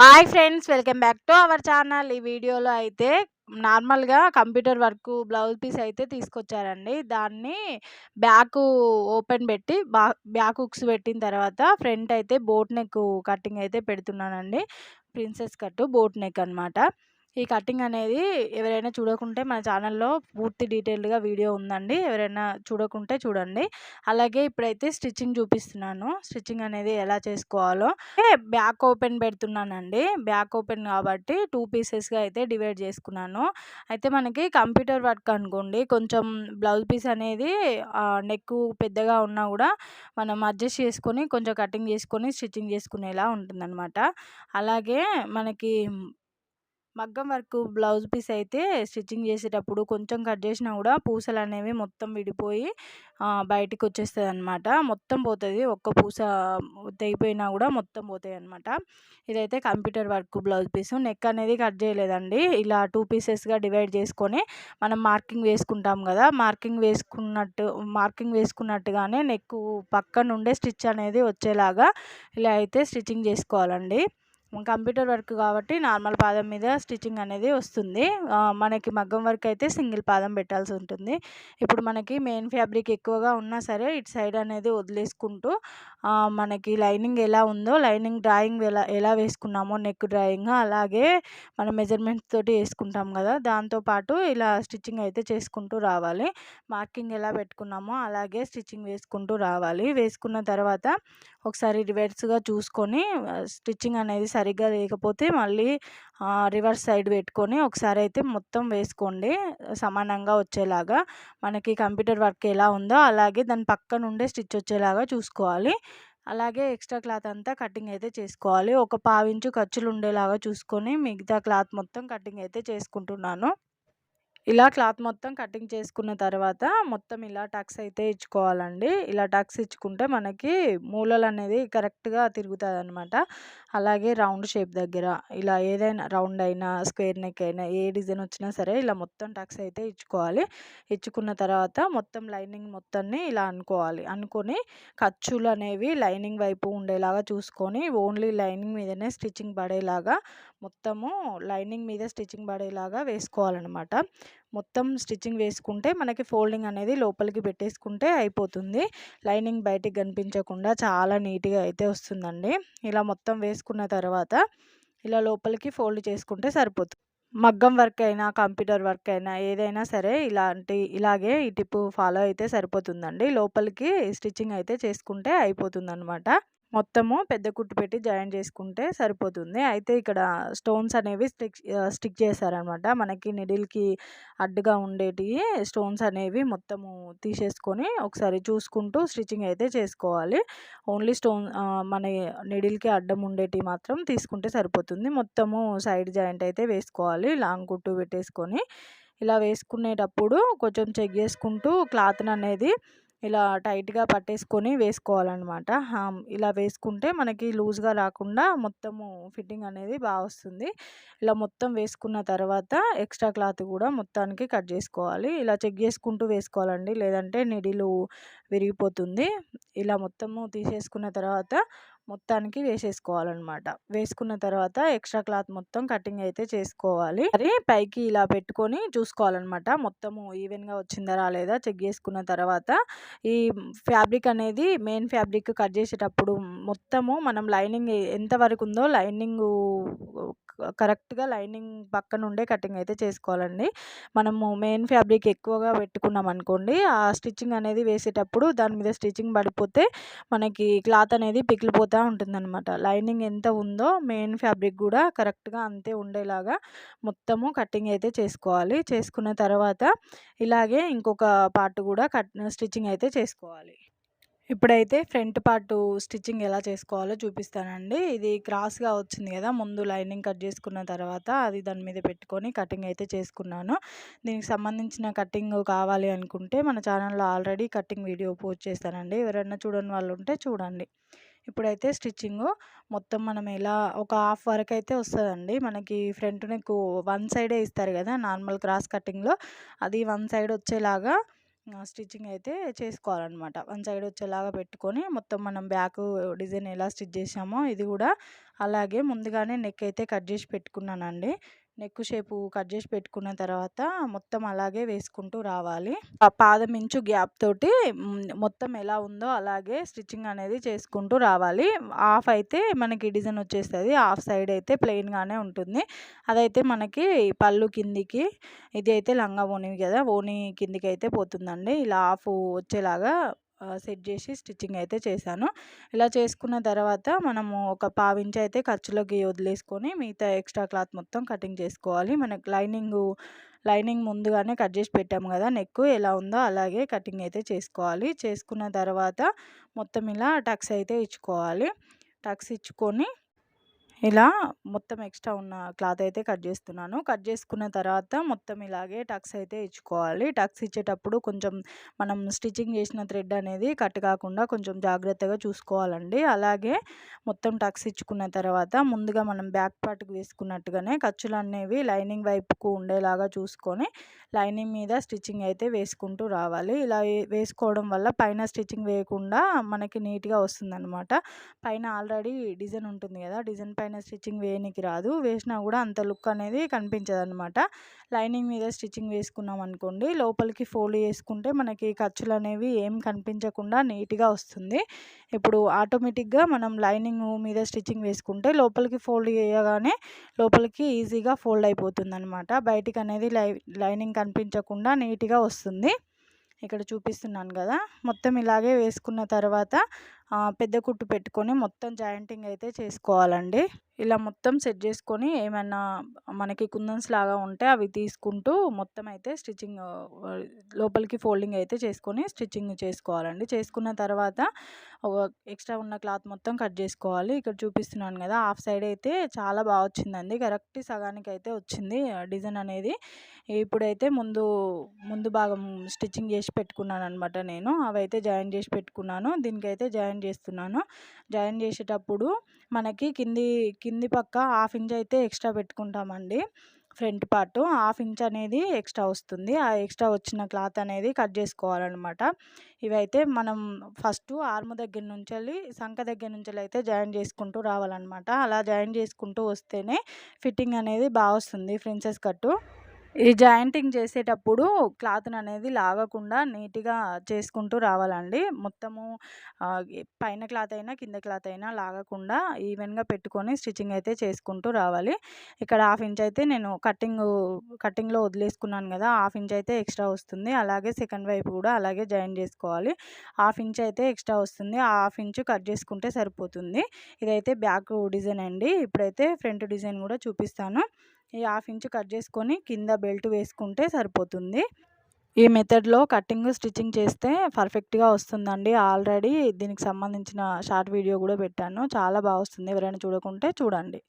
Hi friends welcome back to our channel. ఈ వీడియోలో అయితే నార్మల్గా కంప్యూటర్ వర్క్ బ్లౌజ్ పీస్ అయితే తీసుకొచ్చారండి. దాన్ని బ్యాక్ ఓపెన్ పెట్టి బ్యాక్ హుక్స్ పెట్టిన తర్వాత ఫ్రంట్ అయితే బోట్ నెక్ కటింగ్ అయితే పెడుతున్నానండి. ప్రిన్సెస్ కట్ బోట్ నెక్ అనమాట ఈ కటింగ్ అనేది ఎవరైనా చూడకుంటే మన ఛానల్లో పూర్తి డీటెయిల్డ్గా వీడియో ఉందండి. ఎవరైనా చూడకుంటే చూడండి. అలాగే ఇప్పుడైతే స్టిచ్చింగ్ చూపిస్తున్నాను. స్టిచ్చింగ్ అనేది ఎలా చేసుకోవాలో. బ్యాక్ ఓపెన్ పెడుతున్నానండి. బ్యాక్ ఓపెన్ కాబట్టి టూ పీసెస్గా అయితే డివైడ్ చేసుకున్నాను. అయితే మనకి కంప్యూటర్ వర్క్ అనుకోండి కొంచెం బ్లౌజ్ పీస్ అనేది నెక్ పెద్దగా ఉన్నా కూడా మనం అడ్జస్ట్ చేసుకొని కొంచెం కటింగ్ చేసుకొని స్టిచ్చింగ్ చేసుకునేలా ఉంటుందన్నమాట. అలాగే మనకి మగ్గం వర్క్ బ్లౌజ్ పీస్ అయితే స్టిచ్చింగ్ చేసేటప్పుడు కొంచెం కట్ చేసినా కూడా పూసలు అనేవి మొత్తం విడిపోయి బయటికి వచ్చేస్తుంది అనమాట మొత్తం పోతుంది. ఒక్క పూస తెగిపోయినా కూడా మొత్తం పోతాయి అనమాట ఇదైతే computer work blouse piece. Neck అనేది కట్ చేయలేదండి. ఇలా టూ పీసెస్గా డివైడ్ చేసుకొని మనం మార్కింగ్ వేసుకుంటాం కదా మార్కింగ్ వేసుకున్నట్టు మార్కింగ్ వేసుకున్నట్టుగానే నెక్ పక్క నుండే స్టిచ్ అనేది వచ్చేలాగా ఇలా అయితే స్టిచ్చింగ్ చేసుకోవాలండి. కంప్యూటర్ వర్క్ కాబట్టి నార్మల్ పాదం మీద స్టిచ్చింగ్ అనేది వస్తుంది. మనకి మగ్గం వర్క్ అయితే సింగిల్ పాదం పెట్టాల్సి ఉంటుంది. ఇప్పుడు మనకి మెయిన్ ఫ్యాబ్రిక్ ఎక్కువగా ఉన్నా సరే ఇటు సైడ్ అనేది వదిలేసుకుంటూ మనకి లైనింగ్ ఎలా ఉందో లైనింగ్ డ్రాయింగ్ ఎలా ఎలా వేసుకున్నామో నెక్ డ్రాయింగ్ అలాగే మనం మెజర్మెంట్స్ తోటి వేసుకుంటాం కదా దాంతోపాటు ఇలా స్టిచ్చింగ్ అయితే చేసుకుంటూ రావాలి. మార్కింగ్ ఎలా పెట్టుకున్నామో అలాగే స్టిచ్చింగ్ వేసుకుంటూ రావాలి. వేసుకున్న తర్వాత ఒకసారి రివర్స్గా చూసుకొని స్టిచ్చింగ్ అనేది సరిగ్గా లేకపోతే మళ్ళీ రివర్స్ సైడ్ పెట్టుకొని ఒకసారి అయితే మొత్తం వేసుకోండి సమానంగా వచ్చేలాగా. మనకి కంప్యూటర్ వర్క్ ఎలా ఉందో అలాగే దాని పక్క నుండే స్టిచ్ వచ్చేలాగా చూసుకోవాలి. అలాగే ఎక్స్ట్రా క్లాత్ అంతా కటింగ్ అయితే చేసుకోవాలి. ఒక పావించు ఖర్చులు ఉండేలాగా చూసుకొని మిగతా క్లాత్ మొత్తం కటింగ్ అయితే చేసుకుంటున్నాను. ఇలా క్లాత్ మొత్తం కటింగ్ చేసుకున్న తర్వాత మొత్తం ఇలా టక్స్ అయితే ఇచ్చుకోవాలండి. ఇలా టక్స్ ఇచ్చుకుంటే మనకి మూలలు అనేది కరెక్ట్గా తిరుగుతుంది అనమాట అలాగే రౌండ్ షేప్ దగ్గర ఇలా ఏదైనా రౌండ్ అయినా స్క్వేర్ నెక్ అయినా ఏ డిజైన్ వచ్చినా సరే ఇలా మొత్తం టక్స్ అయితే ఇచ్చుకోవాలి. ఇచ్చుకున్న తర్వాత మొత్తం లైనింగ్ మొత్తాన్ని ఇలా అనుకోవాలి. అనుకొని ఖర్చులు అనేవి లైనింగ్ వైపు ఉండేలాగా చూసుకొని ఓన్లీ లైనింగ్ మీదనే స్టిచ్చింగ్ పడేలాగా మొత్తము లైనింగ్ మీద స్టిచ్చింగ్ పడేలాగా వేసుకోవాలన్నమాట. మొత్తం స్టిచ్చింగ్ వేసుకుంటే మనకి ఫోల్డింగ్ అనేది లోపలికి పెట్టేసుకుంటే అయిపోతుంది. లైనింగ్ బయటికి కనిపించకుండా చాలా నీట్గా అయితే వస్తుందండి. ఇలా మొత్తం వేసుకున్న తర్వాత ఇలా లోపలికి ఫోల్డ్ చేసుకుంటే సరిపోతుంది మగ్గం వర్క్ అయినా కంప్యూటర్ వర్క్ అయినా ఏదైనా సరే ఇలాంటి ఇలాగే ఈ టిప్ ఫాలో అయితే సరిపోతుందండి. లోపలికి స్టిచ్చింగ్ అయితే చేసుకుంటే అయిపోతుందన్నమాట. మొత్తము పెద్ద కుట్టు పెట్టి జాయిన్ చేసుకుంటే సరిపోతుంది. అయితే ఇక్కడ స్టోన్స్ అనేవి స్టిక్ స్టిక్ చేశారనమాట. మనకి నిడిల్కి అడ్డుగా ఉండేటివి స్టోన్స్ అనేవి మొత్తము తీసేసుకొని ఒకసారి చూసుకుంటూ స్టిచ్చింగ్ అయితే చేసుకోవాలి. ఓన్లీ స్టోన్ మన నిడిల్కి అడ్డం ఉండేటివి మాత్రం తీసుకుంటే సరిపోతుంది. మొత్తము సైడ్ జాయింట్ అయితే వేసుకోవాలి. లాంగ్ కుట్టు పెట్టేసుకొని. ఇలా వేసుకునేటప్పుడు కొంచెం చెక్ చేసుకుంటూ క్లాత్ని అనేది ఇలా టైట్గా పట్టేసుకొని వేసుకోవాలన్నమాట. ఇలా వేసుకుంటే మనకి లూజ్గా రాకుండా మొత్తము ఫిట్టింగ్ అనేది బాగా వస్తుంది. ఇలా మొత్తం వేసుకున్న తర్వాత ఎక్స్ట్రా క్లాత్ కూడా మొత్తానికి కట్ చేసుకోవాలి. ఇలా చెక్ చేసుకుంటూ వేసుకోవాలండి. లేదంటే నిడిలు విరిగిపోతుంది. ఇలా మొత్తము తీసేసుకున్న తర్వాత మొత్తానికి వేసేసుకోవాలన్నమాట. వేసుకున్న తర్వాత ఎక్స్ట్రా క్లాత్ మొత్తం కటింగ్ అయితే చేసుకోవాలి. మరి పైకి ఇలా పెట్టుకొని చూసుకోవాలన్నమాట. మొత్తము ఈవెన్గా వచ్చిందా రాలేదా చెక్ చేసుకున్న తర్వాత ఈ ఫ్యాబ్రిక్ అనేది మెయిన్ ఫ్యాబ్రిక్ కట్ చేసేటప్పుడు మొత్తము మనం లైనింగ్ ఎంతవరకు ఉందో లైనింగ్ కరెక్ట్గా లైనింగ్ పక్కన ఉండే కటింగ్ అయితే చేసుకోవాలండి. మనము మెయిన్ ఫ్యాబ్రిక్ ఎక్కువగా పెట్టుకున్నాం అనుకోండి ఆ స్టిచ్చింగ్ అనేది వేసేటప్పుడు దాని మీద స్టిచ్చింగ్ పడిపోతే మనకి క్లాత్ అనేది వస్తూ ఉంటుందన్నమాట. లైనింగ్ ఎంత ఉందో మెయిన్ ఫ్యాబ్రిక్ కూడా కరెక్ట్గా అంతే ఉండేలాగా మొత్తము కటింగ్ అయితే చేసుకోవాలి. చేసుకున్న తర్వాత ఇలాగే ఇంకొక పార్ట్ కూడా కట్ స్టిచ్చింగ్ అయితే చేసుకోవాలి. ఇప్పుడైతే ఫ్రంట్ పార్ట్ స్టిచ్చింగ్ ఎలా చేసుకోవాలో చూపిస్తానండి. ఇది క్రాస్గా వచ్చింది కదా ముందు లైనింగ్ కట్ చేసుకున్న తర్వాత అది దాని మీద పెట్టుకొని కటింగ్ అయితే చేసుకున్నాను. దీనికి సంబంధించిన కటింగ్ కావాలి అనుకుంటే మన ఛానల్లో ఆల్రెడీ కటింగ్ వీడియో పోస్ట్ చేస్తానండి. ఎవరైనా చూడని వాళ్ళు ఉంటే చూడండి. ఇప్పుడైతే స్టిచ్చింగ్ మొత్తం మనం ఎలా ఒక హాఫ్ వరకు అయితే వస్తుందండి. మనకి ఫ్రంట్ నెక్ వన్ సైడే ఇస్తారు కదా నార్మల్ క్రాస్ కటింగ్లో అది వన్ సైడ్ వచ్చేలాగా స్టిచ్చింగ్ అయితే చేసుకోవాలన్నమాట. వన్ సైడ్ వచ్చేలాగా పెట్టుకొని మొత్తం మనం బ్యాక్ డిజైన్ ఎలా స్టిచ్ చేసామో ఇది కూడా అలాగే ముందుగానే నెక్ అయితే కట్ చేసి పెట్టుకున్నానండి. నెక్ షేపు కట్ చేసి పెట్టుకున్న తర్వాత మొత్తం అలాగే వేసుకుంటూ రావాలి. ఆ పాదం ఇంచు గ్యాప్ తోటి మొత్తం ఎలా ఉందో అలాగే స్టిచ్చింగ్ అనేది చేసుకుంటూ రావాలి. హాఫ్ అయితే మనకి డిజైన్ వచ్చేస్తుంది. హాఫ్ సైడ్ అయితే ప్లెయిన్గానే ఉంటుంది. అదైతే మనకి పళ్ళు కిందికి ఇది అయితే లంగా ఓనివి కదా ఓని కిందికి అయితే పోతుందండి. ఇలా హాఫ్ వచ్చేలాగా సెట్ చేసి స్టిచ్చింగ్ అయితే చేశాను. ఇలా చేసుకున్న తర్వాత మనము ఒక పావించి అయితే ఖర్చులోకి వదిలేసుకొని మిగతా ఎక్స్ట్రా క్లాత్ మొత్తం కటింగ్ చేసుకోవాలి. మనకు లైనింగ్ లైనింగ్ ముందుగానే కట్ చేసి పెట్టాము కదా నెక్ ఎలా ఉందో అలాగే కటింగ్ అయితే చేసుకోవాలి. చేసుకున్న తర్వాత మొత్తం ఇలా టక్స్ అయితే ఇచ్చుకోవాలి. టక్స్ ఇచ్చుకొని ఇలా మొత్తం ఎక్స్ట్రా ఉన్న క్లాత్ అయితే కట్ చేస్తున్నాను. కట్ చేసుకున్న తర్వాత మొత్తం ఇలాగే టక్స్ అయితే ఇచ్చుకోవాలి. టక్స్ ఇచ్చేటప్పుడు కొంచెం మనం స్టిచ్చింగ్ చేసిన థ్రెడ్ అనేది కట్ కాకుండా కొంచెం జాగ్రత్తగా చూసుకోవాలండి. అలాగే మొత్తం టక్స్ ఇచ్చుకున్న తర్వాత ముందుగా మనం బ్యాక్ పార్ట్కి వేసుకున్నట్టుగానే ఖర్చులు అనేవి లైనింగ్ వైపుకు ఉండేలాగా చూసుకొని లైనింగ్ మీద స్టిచ్చింగ్ అయితే వేసుకుంటూ రావాలి. ఇలా వేసుకోవడం వల్ల పైన స్టిచ్చింగ్ వేయకుండా మనకి నీట్గా వస్తుందన్నమాట. పైన ఆల్రెడీ డిజైన్ ఉంటుంది కదా! డిజైన్ పైన పైన స్టిచ్చింగ్ వేయనికి రాదు. వేసినా కూడా అంత లుక్ అనేది కనిపించదు అనమాట లైనింగ్ మీద స్టిచ్చింగ్ వేసుకున్నాం అనుకోండి లోపలికి ఫోల్డ్ చేసుకుంటే మనకి ఖర్చులు అనేవి ఏం కనిపించకుండా నీట్గా వస్తుంది. ఇప్పుడు ఆటోమేటిక్గా మనం లైనింగ్ మీద స్టిచ్చింగ్ వేసుకుంటే లోపలికి ఫోల్డ్ చేయగానే లోపలికి ఈజీగా ఫోల్డ్ అయిపోతుంది అనమాట బయటికి అనేది లై లైనింగ్ కనిపించకుండా నీట్గా వస్తుంది. ఇక్కడ చూపిస్తున్నాను కదా. మొత్తం ఇలాగే వేసుకున్న తర్వాత పెద్ద కుట్టు పెట్టుకొని మొత్తం జాయింటింగ్ అయితే చేసుకోవాలండి. ఇలా మొత్తం సెట్ చేసుకొని ఏమైనా మనకి కుందన్స్ లాగా ఉంటే అవి తీసుకుంటూ మొత్తం అయితే స్టిచ్చింగ్ లోపలికి ఫోల్డింగ్ అయితే చేసుకొని స్టిచ్చింగ్ చేసుకోవాలండి. చేసుకున్న తర్వాత ఎక్స్ట్రా ఉన్న క్లాత్ మొత్తం కట్ చేసుకోవాలి. ఇక్కడ చూపిస్తున్నాను కదా హాఫ్ సైడ్ అయితే చాలా బాగా వచ్చిందండి. కరెక్ట్ సగానికి అయితే వచ్చింది డిజైన్ అనేది. ఇప్పుడైతే ముందు ముందు భాగం స్టిచ్చింగ్ చేసి పెట్టుకున్నాను అనమాట నేను. అవైతే జాయిన్ చేసి పెట్టుకున్నాను. దీనికైతే జాయిన్ జాయిన్ చేస్తున్నాను. జాయిన్ చేసేటప్పుడు మనకి కింది కింది పక్క హాఫ్ ఇంచ్ అయితే ఎక్స్ట్రా పెట్టుకుంటామండి. ఫ్రంట్ పార్ట్ హాఫ్ ఇంచ్ అనేది ఎక్స్ట్రా వస్తుంది. ఆ ఎక్స్ట్రా వచ్చిన క్లాత్ అనేది కట్ చేసుకోవాలన్నమాట. ఇవైతే మనం ఫస్ట్ ఆర్మ్ దగ్గర నుంచి వెళ్ళి సంఖ దగ్గర నుంచి అయితే జాయిన్ చేసుకుంటూ రావాలన్నమాట. అలా జాయిన్ చేసుకుంటూ వస్తేనే ఫిట్టింగ్ అనేది బాగా వస్తుంది ప్రిన్సెస్ కట్టు. ఈ జాయింటింగ్ చేసేటప్పుడు క్లాత్ని అనేది లాగకుండా నీట్గా చేసుకుంటూ రావాలండి. మొత్తము పైన క్లాత్ అయినా కింద క్లాత్ అయినా లాగకుండా ఈవెన్గా పెట్టుకొని స్టిచ్చింగ్ అయితే చేసుకుంటూ రావాలి. ఇక్కడ హాఫ్ ఇంచ్ అయితే నేను కటింగ్ కటింగ్లో వదిలేసుకున్నాను కదా హాఫ్ ఇంచ్ అయితే ఎక్స్ట్రా వస్తుంది. అలాగే సెకండ్ వైపు కూడా అలాగే జాయిన్ చేసుకోవాలి. హాఫ్ ఇంచ్ అయితే ఎక్స్ట్రా వస్తుంది. హాఫ్ ఇంచ్ కట్ చేసుకుంటే సరిపోతుంది. ఇదైతే బ్యాక్ డిజైన్ అండి. ఇప్పుడైతే ఫ్రంట్ డిజైన్ కూడా చూపిస్తాను. ఈ హాఫ్ ఇంచ్ కట్ చేసుకొని కింద బెల్ట్ వేసుకుంటే సరిపోతుంది. ఈ మెథడ్లో కటింగ్ స్టిచ్చింగ్ చేస్తే పర్ఫెక్ట్గా వస్తుందండి. ఆల్రెడీ దీనికి సంబంధించిన షార్ట్ వీడియో కూడా పెట్టాను. చాలా బాగా వస్తుంది. ఎవరైనా చూడకుంటే చూడండి.